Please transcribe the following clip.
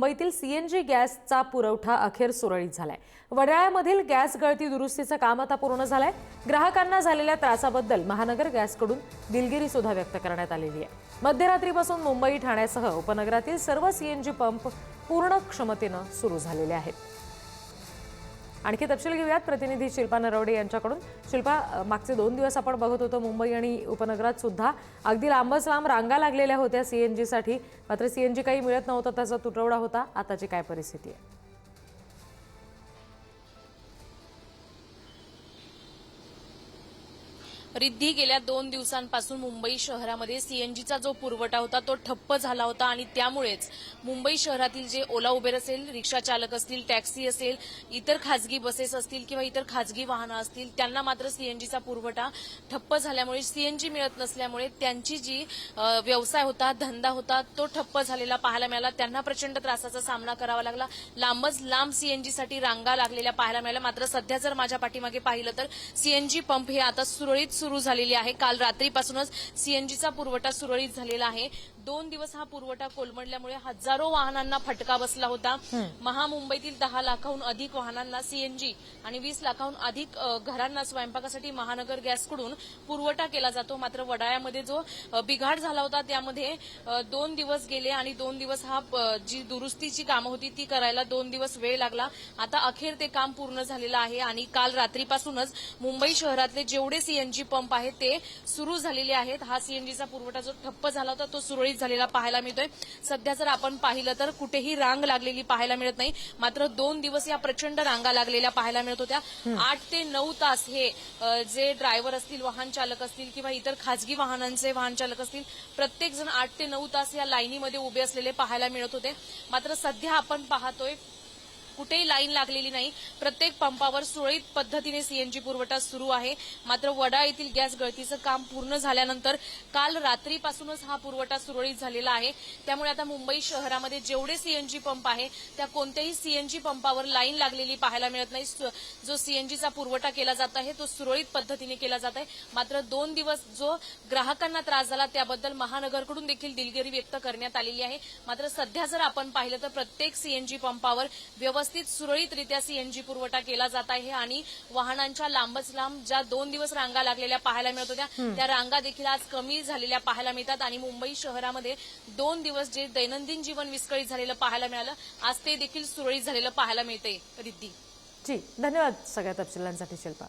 मुंबईतील सीएनजी गॅसचा पुरवठा अखेर सुरळीत झालाय. वडाळ्यामधील गॅस गळती दुरुस्तीचं काम आता पूर्ण झालंय. ग्राहकांना झालेल्या त्रासाबद्दल महानगर गॅसकडून दिलगिरी सुद्धा व्यक्त करण्यात आलेली आहे. मध्यरात्रीपासून मुंबई ठाण्यासह उपनगरातील सर्व सीएनजी पंप पूर्ण क्षमतेनं सुरू झालेले आहेत. आणखी तपशील घेऊयात. प्रतिनिधी शिल्पा नरवडे यांच्याकडून. शिल्पा मागचे दोन दिवस आपण बघत होतो मुंबई आणि उपनगरात सुद्धा. अगदी लांबच लांब रांगा लागलेल्या होत्या सीएनजीसाठी मात्र सीएनजी काही मिळत नव्हतं त्याचा तुटवडा होता. आताची काय परिस्थिती आहे? रिद्धी गेल्या दोन दिवसांपासून मुंबई शहरामध्ये सीएनजीचा जो पुरवठा होता तो ठप्प झाला होता आणि त्यामुळेच मुंबई शहरातील जे ओला उबेर असेल रिक्षा चालक असतील टॅक्सी असेल इतर खाजगी बसेस असतील किंवा इतर खाजगी वाहनं असतील त्यांना मात्र सीएनजीचा पुरवठा ठप्प झाल्यामुळे सीएनजी मिळत नसल्यामुळे त्यांची जी व्यवसाय होता धंदा होता तो ठप्प झालेला पाहायला मिळाला. त्यांना प्रचंड त्रासाचा सामना करावा लागला. लांबच लांब सीएनजीसाठी रांगा लागलेल्या पाहायला मिळाल्या. मात्र सध्या जर माझ्या पाठीमागे पाहिलं तर सीएनजी पंप हे आता सुरळीत सुरू झालेले आहे. काल रात्रीपासूनच सीएनजीचा पुरवठा सुरळीत झालेला आहे. दोन दिवस हा पुरवठा कोलमडल्यामुळे हजारो वाहनांना फटका बसला होता. महामुंबईतील दहा लाखाहून अधिक वाहनांना सीएनजी आणि वीस लाखाहून अधिक घरांना स्वयंपाकासाठी महानगर गॅसकडून पुरवठा केला जातो. मात्र वडाळ्यामध्ये जो बिघाड झाला होता त्यामध्ये दोन दिवस गेले आणि दोन दिवस हा जी दुरुस्तीची कामं होती ती करायला दोन दिवस वेळ लागला. आता अखेर ते काम पूर्ण झालेलं आहे आणि काल रात्रीपासूनच मुंबई शहरातले जेवढे सीएनजी पंप आहेत ते सुरू झालेले आहेत. हा सीएनजीचा पुरवठा जो ठप्प झाला होता तो सुरळीत झालेला पाहायला मिळतोय. सध्या जर आपण पाहिलं तर कुठेही रांग लागलेली पाहायला मिळत नाही. मात्र दोन दिवस या प्रचंड रांगा लागलेल्या पाहायला मिळत होत्या. आठ ते नऊ तास हे जे ड्रायव्हर असतील वाहन चालक असतील किंवा इतर खाजगी वाहनांचे वाहन चालक असतील प्रत्येक जण आठ ते नऊ तास या लाईनीमध्ये उभे असलेले पाहायला मिळत होते. मात्र सध्या आपण पाहतोय कुठेही लाईन लागलेली नाही. प्रत्येक पंपावर सुरळीत पद्धतीने सीएनजी पुरवठा सुरू आहे. मात्र वडा येथील गॅस गळतीचं काम पूर्ण झाल्यानंतर काल रात्रीपासूनच हा पुरवठा सुरळीत झालेला आहे. त्यामुळे आता मुंबई शहरामध्ये जेवढे सीएनजी पंप आहे त्या कोणत्याही सीएनजी पंपावर लाईन लागलेली पाहायला मिळत नाही. जो सीएनजीचा पुरवठा केला जात आहे तो सुरळीत पद्धतीने केला जात आहे. मात्र दोन दिवस जो ग्राहकांना त्रास झाला त्याबद्दल महानगरकडून देखील दिलगिरी व्यक्त करण्यात आलेली आहे. मात्र सध्या जर आपण पाहिलं तर प्रत्येक सीएनजी पंपावर व्यवस्थित सुरळीतरित्या सीएनजी पुरवठा केला जात आहे आणि वाहनांच्या लांबच लांब ज्या दोन दिवस रांगा लागलेल्या पाहायला मिळत होत्या त्या रांगा देखील आज कमी झालेल्या पाहायला मिळतात आणि मुंबई शहरामध्ये दोन दिवस जे दैनंदिन जीवन विस्कळीत झालेलं पाहायला मिळालं आज ते देखील सुरळीत झालेलं पाहायला मिळतंय. रिद्धी. जी धन्यवाद सगळ्या तपशिलांसाठी शिल्पा.